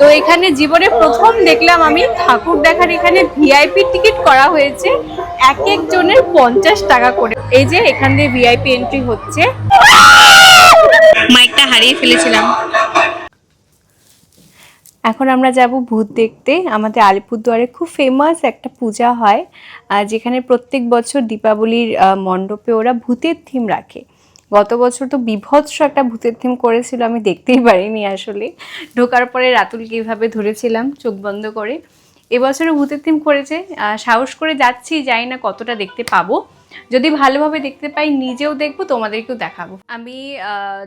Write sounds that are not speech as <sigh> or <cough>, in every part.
তো এখানে জীবনে প্রথম দেখলাম আমি ঠাকুর দেখার এখানে ভিআইপি টিকিট করা হয়েছে এক এক জনের পঞ্চাশ টাকা করে। এই যে এখান দিয়ে ভিআইপি এন্ট্রি হচ্ছে। মাইকটা হারিয়ে ফেলেছিলাম। এখন আমরা যাব ভূত দেখতে। আমাদের আলিপুরদুয়ারে খুব ফেমাস একটা পূজা হয় যেখানে প্রত্যেক বছর দীপাবলির মণ্ডপে ওরা ভূতের থিম রাখে। গত বছর তো বিভৎস একটা ভূতের থিম করেছিল, আমি দেখতেই পারিনি আসলে। ঢোকার পরে রাতুল কীভাবে ধরেছিলাম, চোখ বন্ধ করে। এবছরও ভূতের থিম করেছে। সাহস করে যাচ্ছি যাই না কতটা দেখতে পাবো। যদি ভালোভাবে দেখতে পাই, নিজেও দেখব, তোমাদেরকেও দেখাবো। আমি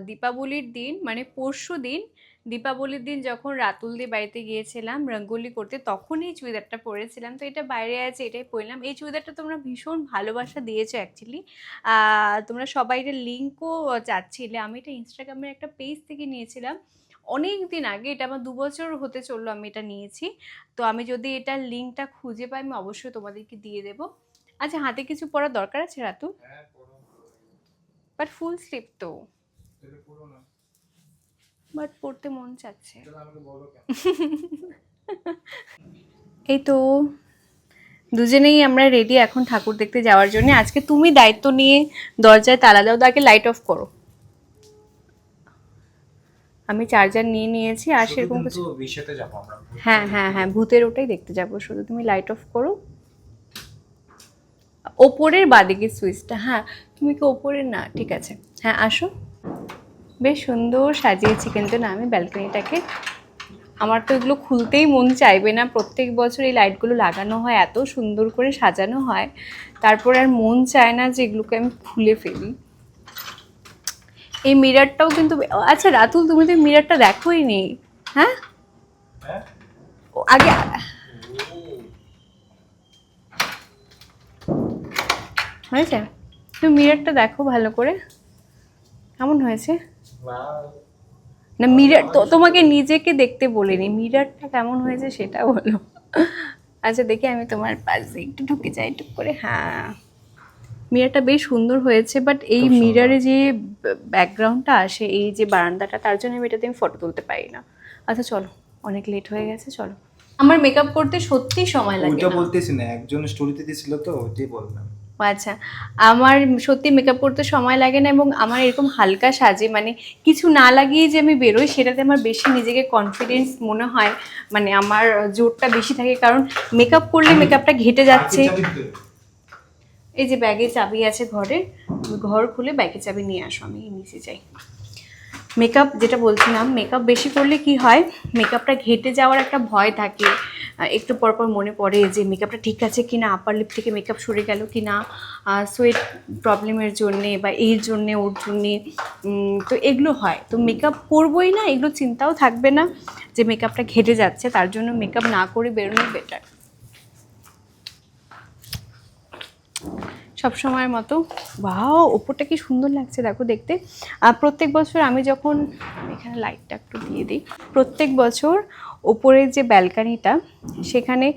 দীপাবলির দিন মানে পরশু দিন দীপাবলির দিন যখন রাতুলদের বাড়িতে গিয়েছিলাম রঙ্গোলি করতে তখনই এই চুড়িদারটা পরেছিলাম। তো এটা বাইরে আছে এটাই পরলাম। এই চুড়িদারটা তোমরা ভীষণ ভালোবাসা দিয়েছ অ্যাকচুয়ালি তোমরা সবাই এটা লিঙ্কও চাচ্ছিলে। আমি এটা ইনস্টাগ্রামের একটা পেজ থেকে নিয়েছিলাম। অনেক দিন আগে এটা আমার দু বছর হতে চলল আমি এটা নিয়েছি। তো আমি যদি এটার লিঙ্কটা খুঁজে পাই আমি অবশ্যই তোমাদেরকে দিয়ে দেবো। আচ্ছা হাতে কিছু পরার দরকার আছে রাতু বাট ফুল স্লিপ তো। বাট পড়তে মন চাচ্ছে। এই তো দুজনেই আমরা রেডি এখন ঠাকুর দেখতে যাওয়ার জন্য। আজকে তুমি দায়িত্ব নিয়ে দরজায় তালা দাও তাকে লাইট অফ করো। আমি চার্জার নিয়ে নিয়েছি আর সেরকম কিছু হ্যাঁ হ্যাঁ হ্যাঁ ভূতের ওটাই দেখতে যাব। শুধু তুমি লাইট অফ করো। ওপরের বাদিকে সুইচটা হ্যাঁ তুমি কি ওপরের? না ঠিক আছে। হ্যাঁ আসো। বেশ সুন্দর সাজিয়েছি কিন্তু না আমি ব্যালকনিটাকে। আমার তো এগুলো খুলতেই মন চাইবে না। প্রত্যেক বছর এই লাইটগুলো লাগানো হয়, এত সুন্দর করে সাজানো হয়। তারপর আর মন চায় না যে এগুলোকে আমি খুলে ফেলি। এই মিরারটাও কিন্তু আচ্ছা রাতুল, তুমি তো মিরারটা দেখোই নি। হ্যাঁ? আগে হয়েছে? তুমি মিরারটা দেখো ভালো করে। কেমন হয়েছে? না মিরার তো তোমাকে নিজেকে দেখতে বলিনি। মিরারটা কেমন হয়েছে সেটা বলো। আচ্ছা দেখি আমি তোমার পাশে একটু ঢুকে যাই একটু করে। হ্যাঁ। মিরারটা বেশ সুন্দর হয়েছে বাট এই মিরারে যে ব্যাকগ্রাউন্ডটা আসে এই যে বারান্দাটা তার জন্য আমি এটাতে আমি ফটো তুলতে পারি না। আচ্ছা চলো। অনেক লেট হয়ে গেছে চলো। আমার মেকআপ করতে সত্যি সময় লাগে ওইটা। বলতেছি না একজন স্টোরিতে দিয়েছিল তো ওইটাই বললাম। আচ্ছা আমার সত্যি মেকআপ করতে সময় লাগে না এবং আমার এরকম হালকা সাজে মানে কিছু না লাগিয়ে যে আমি বেরোই সেটাতে আমার বেশি নিজেকে কনফিডেন্স মনে হয় মানে আমার জোরটা বেশি থাকে। কারণ মেকআপ করলে মেকআপটা ঘেটে যাচ্ছে। এই যে ব্যাগে চাবি আছে ঘরে ঘর খুলে ব্যাগে চাবি নিয়ে আসো আমি নিচে যাই। মেকআপ যেটা বলছিলাম মেকআপ বেশি করলে কি হয়? মেকআপটা ঘেটে যাওয়ার একটা ভয় থাকে। একটু পরপর পর মনে পড়ে যে মেকআপটা ঠিক আছে কি না আপার লিপ থেকে মেকআপ সরে গেল কি না সোয়েট প্রবলেমের জন্যে বা এর জন্যে, ওর জন্যে তো এগুলো হয়। তো মেকআপ করবোই না, এগুলো চিন্তাও থাকবে না যে মেকআপটা ঘেটে যাচ্ছে, তার জন্য মেকআপ না করে বেরোনো বেটার সব সময়ের মতো। বাও ওপরটা কি সুন্দর লাগছে, দেখো দেখতে। আর প্রত্যেক বছর আমি যখন এখানে লাইটটা একটু দিয়ে দিই, প্রত্যেক বছর ওপরের যে ব্যালকানিটা সেখানে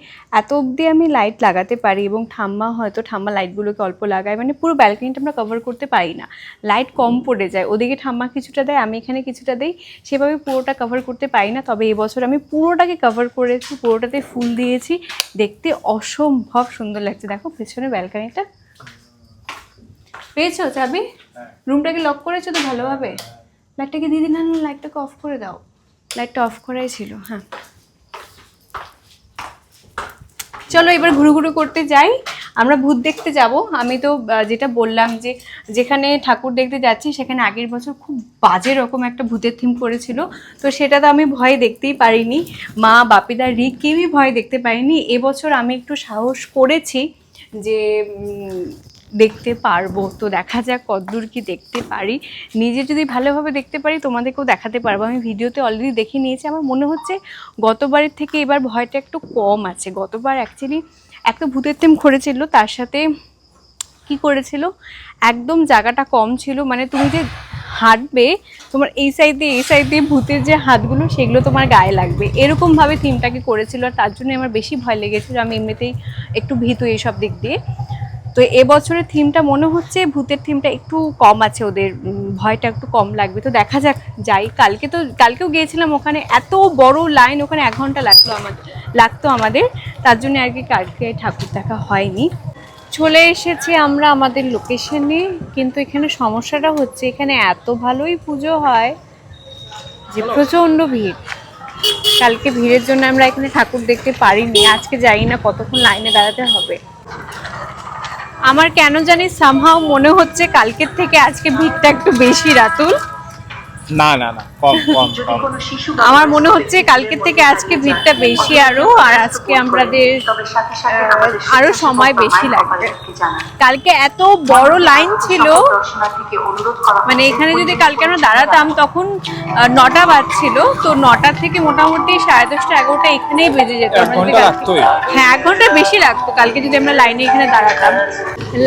এত অবধি আমি লাইট লাগাতে পারি এবং ঠাম্মা হয়তো ঠাম্মা লাইটগুলোকে অল্প লাগায় মানে পুরো ব্যালকানিটা আমরা কভার করতে পারি না। লাইট কম পড়ে যায়, ওদিকে ঠাম্মা কিছুটা দেয়, আমি এখানে কিছুটা দেই, সেভাবে পুরোটা কভার করতে পারি না। তবে এবছর আমি পুরোটাকে কভার করেছি, পুরোটাতে ফুল দিয়েছি, দেখতে অসম্ভব সুন্দর লাগছে। দেখো পেছনে ব্যালকানিটা পেয়েছ চাবি? হ্যাঁ। রুমটাকে লক করেছ তো ভালোভাবে? লাইটটাকে দিদি না লাইটটাকে অফ করে দাও। লাইটটা অফ করাই ছিল হ্যাঁ। চলো এবার ঘুরু ঘুরু করতে যাই। আমরা ভূত দেখতে যাব। আমি তো যেটা বললাম যে যেখানে ঠাকুর দেখতে যাচ্ছি সেখানে আগের বছর খুব বাজে রকম একটা ভূতের থিম করেছিল। তো সেটা তো আমি ভয় দেখতেই পারিনি। মা বাপিদা রি কেউই ভয় দেখতে পারিনি। এবছর আমি একটু সাহস করেছি যে দেখতে পারব। তো দেখা যাক কতদূর কি দেখতে পারি। নিজে যদি ভালোভাবে দেখতে পারি, তোমাদেরকেও দেখাতে পারব। আমি ভিডিওতে অলরেডি দেখে নিয়েছি। আমার মনে হচ্ছে গতবারের থেকে এবার ভয়টা একটু কম আছে। গতবার অ্যাকচুয়ালি একটা ভূতের থেম করেছিল, তার সাথে কি করেছিল? একদম জায়গাটা কম ছিল। মানে তুমি যে হাঁটবে, তোমার এই সাইড দিয়ে, এই সাইড দিয়ে ভূতের যে হাতগুলো, সেগুলো তোমার গায়ে লাগবে। এরকমভাবে থিমটাকে করেছিল। আর তার জন্য আমার বেশি ভয় লেগেছিল। আমি এমনিতেই একটু ভীতু এইসব দিক দিয়ে। তো এবছরের থিমটা মনে হচ্ছে ভূতের থিমটা একটু কম আছে ওদের ভয়টা একটু কম লাগবে। তো দেখা যাক যাই। কালকে তো কালকেও গিয়েছিলাম ওখানে এত বড় লাইন ওখানে এক ঘণ্টা লাগতো আমাদের লাগতো আমাদের। তার জন্য আর কি কালকে ঠাকুর দেখা হয়নি। চলে এসেছি আমরা আমাদের লোকেশনে কিন্তু এখানে সমস্যাটা হচ্ছে এখানে এত ভালোই পুজো হয় যে প্রচণ্ড ভিড়। কালকে ভিড়ের জন্য আমরা এখানে ঠাকুর দেখতে পারিনি। আজকে যাই না কতক্ষণ লাইনে দাঁড়াতে হবে? আমার কেন জানি সামহাও মনে হচ্ছে কালকের থেকে আজকে ভিড়টা একটু বেশি রাতুল। না না না কম কম কম। আমার মনে হচ্ছে কালকের থেকে আজকে ভিড়টা বেশি আরও আর আজকে আমাদের আরও সময় বেশি লাগবে। কালকে এত বড় লাইন ছিল। মানে এখানে যদি কালকে আমরা দাঁড়াতাম তখন নটা বাজছিল। তো নটা থেকে মোটামুটি সাড়ে দশটা এগারোটা এখানেই বেজে যেত। হ্যাঁ এক ঘণ্টা বেশি লাগতো। কালকে যদি আমরা লাইনে এখানে দাঁড়াতাম।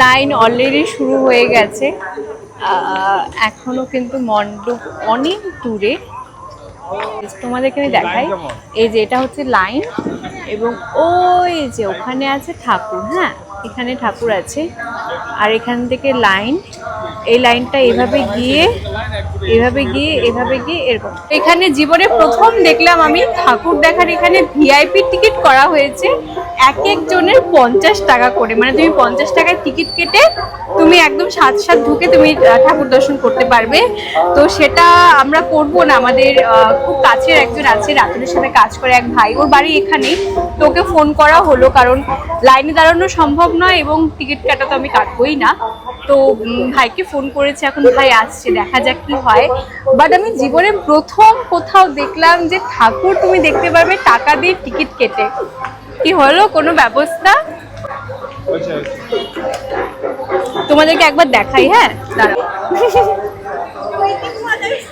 লাইন অলরেডি শুরু হয়ে গেছে। আহ, এখনও কিন্তু মণ্ডপ অনেক দূরে। তোমাদের এখানে দেখাই। এই যে এটা হচ্ছে লাইন এবং ওই যে ওখানে আছে ঠাকুর হ্যাঁ? এখানে ঠাকুর আছে। আর এখান থেকে লাইন এই লাইনটা এভাবে গিয়ে এভাবে গিয়ে এভাবে গিয়ে এরকম। এখানে জীবনে প্রথম দেখলাম আমি ঠাকুর দেখার এখানে ভিআইপি টিকিট করা হয়েছে। এক একজনের পঞ্চাশ টাকা করে। মানে তুমি পঞ্চাশ টাকায় টিকিট কেটে তুমি একদম সাত সাত ঢুকে তুমি ঠাকুর দর্শন করতে পারবে। তো সেটা আমরা করব না। আমাদের খুব কাছের একজন আছে, রাতুলের সাথে কাজ করে এক ভাই। ওর বাড়ি এখানেই। তোকে ফোন করা হলো কারণ লাইনে দাঁড়ানো সম্ভব নয় এবং টিকিট কাটা তো আমি কাটবই না। তো ভাইকে ফোন করেছে। এখন ভাই আসছে, দেখা যাক কি হয়। বাট আমি জীবনে প্রথম কোথাও দেখলাম যে ঠাকুর তুমি দেখতে পারবে টাকা দিয়ে টিকিট কেটে। কি হলো? কোনো ব্যবস্থা। তোমাদেরকে একবার দেখাই হ্যাঁ? দাঁড়াও।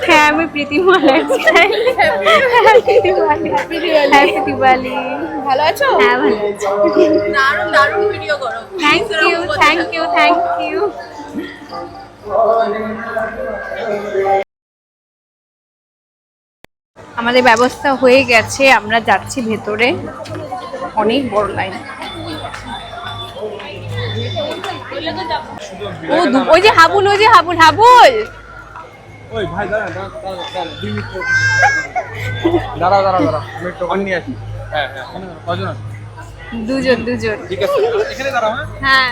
হ্যাঁ আমি দিওয়ালি ভালো আছো? হ্যাঁ ভালো আছি। দারুণ দারুণ ভিডিও করো। Thank you thank you thank you আমাদের ব্যবস্থা হয়ে গেছে আমরা যাচ্ছি ভেতরে। অনেক বড় লাইন। ও ওই যে হাবুল ওই যে হাবুল হাবুল! ওই ভাই দাঁড়া দাঁড়া দাঁড়া দাঁড়া দুই মিনিট দাঁড়া দাঁড়া দাঁড়া আমি টোকন নিয়ে আসি। হ্যাঁ হ্যাঁ কজন আছে? দুজন দুজন। হ্যাঁ? হ্যাঁ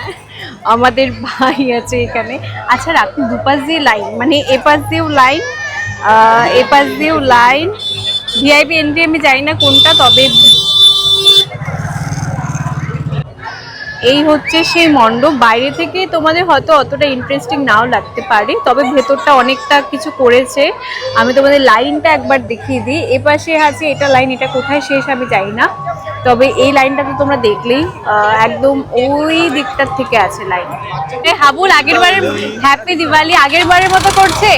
আমাদের ভাই আছে এখানে। আচ্ছা রাখুন দুপাশ দিয়ে লাইন মানে এপাশ দিয়েও লাইন এপাশ দিয়েও লাইন। ভিআইপি এন্ট্রি আমি জানি না কোনটা তবে এই হচ্ছে সেই মণ্ডপ। বাইরে থেকে তোমাদের হয়তো অতটা ইন্টারেস্টিং নাও লাগতে পারে, তবে ভেতরটা অনেকটা কিছু করেছে। আমি তোমাদের লাইনটা একবার দেখিয়ে দিই। এপাশে আছে, এটা লাইন, এটা কোথায় শেষ আমি জানি না। তবে এই লাইনটা তো তোমরা দেখলেই একদম ওই দিকটার থেকে আছে লাইন। এই হাবুল, আগের বারের হ্যাপি দিওয়ালি আগের বারের মতো করছে?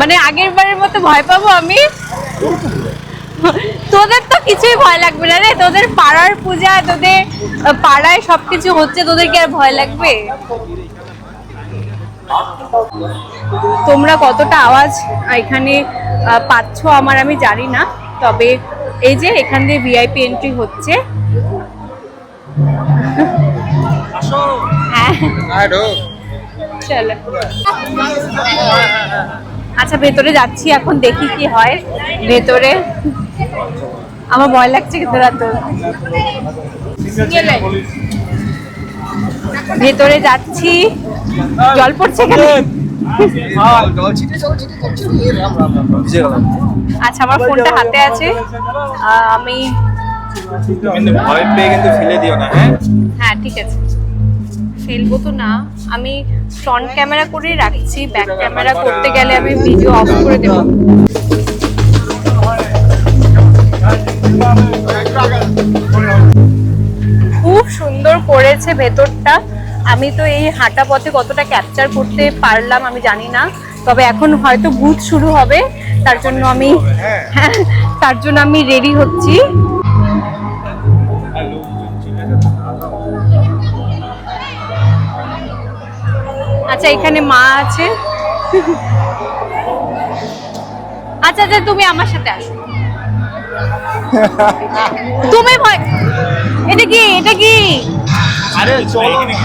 মানে আগের বারের মতো ভয় পাবো আমি? তোদের তো কিছুই ভয় লাগবে না রে। তোদের পাড়ার পূজা তোদের পাড়ায় সবকিছু হচ্ছে তোদের কি আর ভয় লাগবে? তোমরা কতটা আওয়াজ এখানে পাচ্ছ আমার আমি জানি না। তবে এই যে এখান দিয়ে ভিআইপি এন্ট্রি হচ্ছে। হ্যাঁ। হ্যাঁ আচ্ছা ভেতরে যাচ্ছি এখন দেখি কি হয়। ভেতরে আমার ভয় লাগছে কিন্তু তো। গেলে। ভেতরে যাচ্ছি। জল পড়ছে এখানে? গেলাম আচ্ছা আমার ফোনটা হাতে আছে। আমি ভয় পেয়ে কিন্তু ফেলে দিও না হ্যাঁ? হ্যাঁ ঠিক আছে। ফেলব তো না। আমি ফ্রন্ট ক্যামেরা করে রাখছি ব্যাক ক্যামেরা করতে গেলে আমি ভিডিও অফ করে দেবো। করেছে ভেতরটা। আমি তো এই হাঁটা পথে কতটা ক্যাপচার করতে পারলাম আমি জানি না। তবে এখন হয়তো ভূত শুরু হবে তার জন্য আমি <laughs> তার জন্য আমি রেডি হচ্ছি। আচ্ছা এখানে মা আছে। <laughs> আচ্ছা আচ্ছা তুমি আমার সাথে আসো। <laughs> তুমি ভয় এটা কি? এটা কি? আরে চলো ওখানে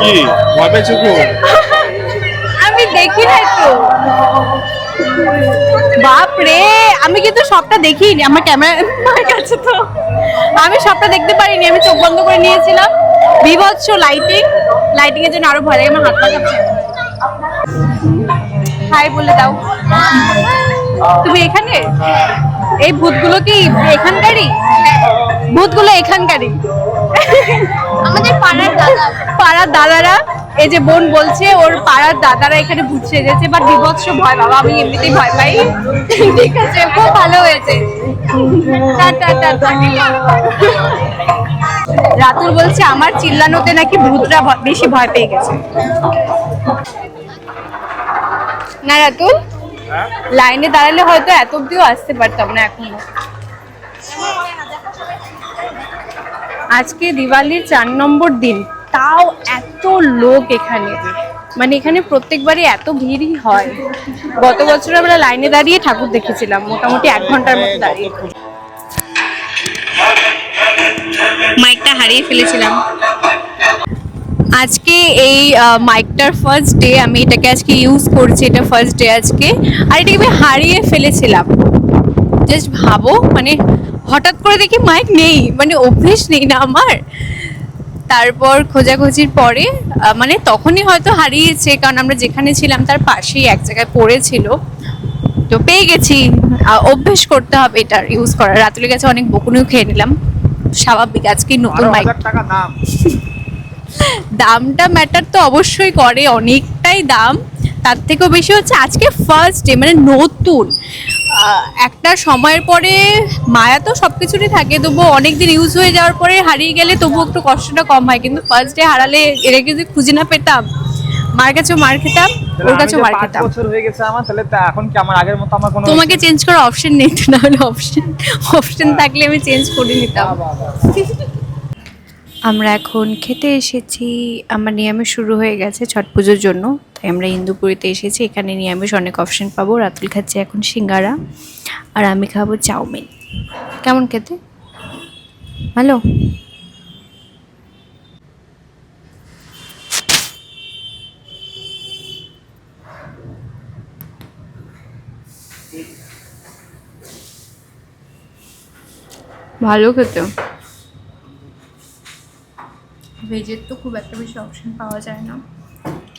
কি? ভয় পেয়েছ আমি দেখি নাই তো বাপ রে আমি কিন্তু সবটা দেখিনি। আমার ক্যামেরার কাছে তো। আমি সবটা দেখতে পারিনি, আমি চোখ বন্ধ করে নিয়েছিলাম। বিভৎস লাইটিং লাইটিং এর জন্য আরও ভয় লাগে, আমার হাত পা হাই বলে দাও। তুমি এখানে? এই ভূতগুলো কি এখানকারই? ভূতগুলো এখানকারই। আমাদের পাড়ার দাদা পাড়ার দাদারা এই যে বোন বলছে ওর পাড়ার দাদারা এখানে ভূত সেজেছে বা বিভৎস ভয় বাবা আমি এমনিতেই ভয় পাই। ঠিক আছে খুব ভালো হয়েছে। রাতুল বলছে আমার চিল্লানোতে নাকি ভূতরা বেশি ভয় পেয়ে গেছে। না রাতুল? লাইনে দাঁড়ালে হয়তো এত অব্দিও আসতে পারতাম না এখনও। আজকে দিওয়ালির চার নম্বর দিন, তাও এত লোক এখানে। মানে এখানে প্রত্যেকবারই এত ভিড়ই হয়। গত বছর আমরা লাইনে দাঁড়িয়ে ঠাকুর দেখেছিলাম, মোটামুটি এক ঘণ্টার মতো দাঁড়িয়ে। মাইকটা হারিয়ে ফেলেছিলাম। আজকে এই মাইকটার ফার্স্ট ডে আমি এটাকে আজকে ইউজ করছি এটা ফার্স্ট ডে আজকে। আর এটাকে আমি হারিয়ে ফেলেছিলাম। জাস্ট ভাবো মানে হঠাৎ করে দেখি মাইক নেই মানে অভ্যেস নেই না আমার। তারপর খোঁজাখুঁজির পরে মানে তখনই হয়তো হারিয়েছে কারণ আমরা যেখানে ছিলাম তার পাশেই এক জায়গায় পড়েছিল। তো পেয়ে গেছি। অভ্যেস করতে হবে এটার ইউজ করার। রাতুলের কাছে অনেক বকুনিও খেয়ে নিলাম। স্বাভাবিক আজকে নতুন মাইক টাকা দাম। দামটা ম্যাটার তো অবশ্যই করে অনেকটাই দাম। তার থেকেও বেশি হচ্ছে আজকে ফার্স্ট ডে মানে নতুন। একটা সময়ের পরে মায়া তো সব কিছুরই থাকে তবুও অনেক দিন ইউজ হয়ে যাওয়ার পরে হারিয়ে গেলে তবুও একটু কষ্টটা কম হয়। কিন্তু ফার্স্ট ডে হারালে এর আগে যদি খুঁজে না পেতাম মার কাছেও মার খেতাম ওর কাছেও মার খেতাম। বছর হয়ে গেছে আমার তাহলে তা এখন কি আমার আগের মতো আমার কোনো তোমাকে চেঞ্জ করার অপশন নেই তো না হলে অপশন অপশন থাকলে আমি চেঞ্জ করে নিতাম। আমরা এখন খেতে এসেছি। আমার নিরামিষ শুরু হয়ে গেছে ছট পুজোর জন্য, তাই আমরা ইন্দুপুরিতে এসেছি। এখানে নিরামিষ অনেক অপশন পাবো। রাতুল খাচ্ছে এখন সিঙ্গারা আর আমি খাব চাউমিন। কেমন খেতে? ভালো? ভালো খেতে। ভেজের তো খুব একটা বেশি অপশান পাওয়া যায় না।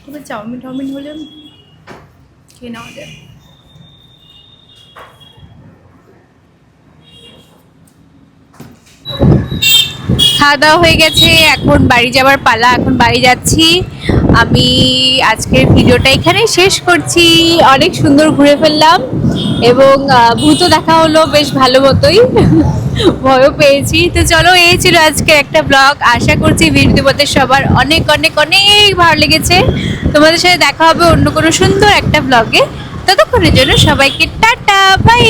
তবে চাউমিন টাউমিন হলে খেয়ে নেওয়া যায়। খাওয়া দাওয়া হয়ে গেছে, এখন বাড়ি যাবার পালা, এখন বাড়ি যাচ্ছি। আমি আজকের ভিডিওটা এখানে শেষ করছি। অনেক সুন্দর ঘুরে ফেললাম এবং ভূতও দেখা হলো বেশ ভালো মতোই। <laughs> ভয়ও পেয়েছি। তো চলো, এই ছিল আজকে একটা ব্লগ আশা করছি ভিডিও তোমাদের সবার অনেক অনেক অনেক ভালো লেগেছে। তোমাদের সাথে দেখা হবে অন্য কোনো সুন্দর একটা ব্লগে ততক্ষণের জন্য সবাইকে টাটা বাই